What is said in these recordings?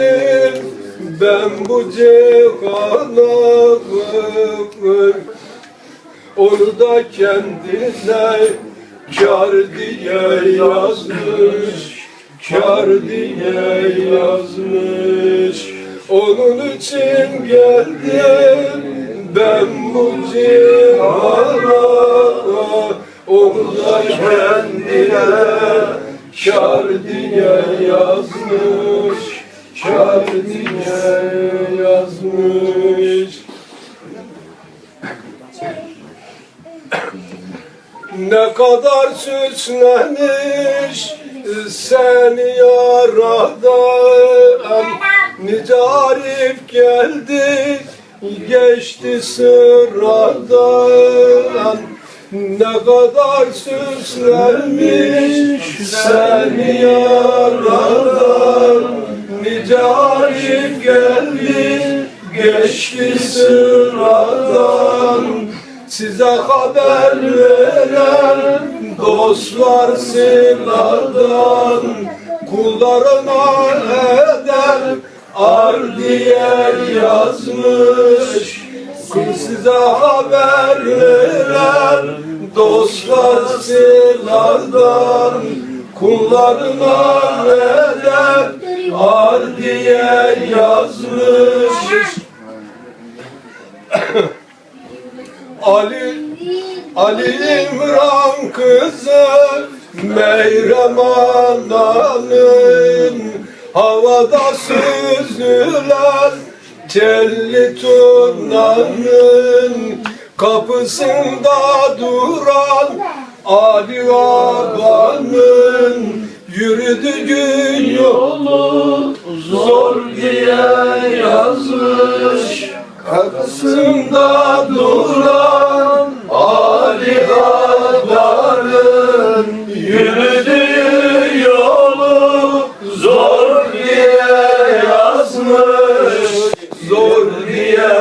Ben bu cihana onu da kendine kar diye yazmış Kar diye yazmış. Onun için geldim ben bu cihana Onu da kendine kar diye yazmış Diye yazmış. Ne kadar süslenmiş seni yaradan Nice arif geldi geçti sıradan Ne kadar süslenmiş seni yaradan Arif geldi geçti sıradan. Size haber veren dostlar silahdan Kullarına eder ar diye yazmış. Size haber veren dostlar silahdan Kullarına eder ar diye yazmış. Ali Ali İmran kızı Meyrem Ana'nın Havada süzülen Telli turnanın Kapısında duran Ali Baba'nın Yürüdüğü yolu zor diye yazmış. Kapısında duran Ali Baba'nın Yürüdüğü yolu zor diye yazmış. Zor diye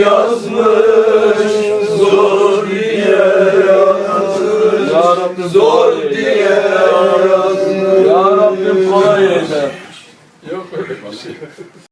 yazmış. Zor diye yazmış. Zor フフフ。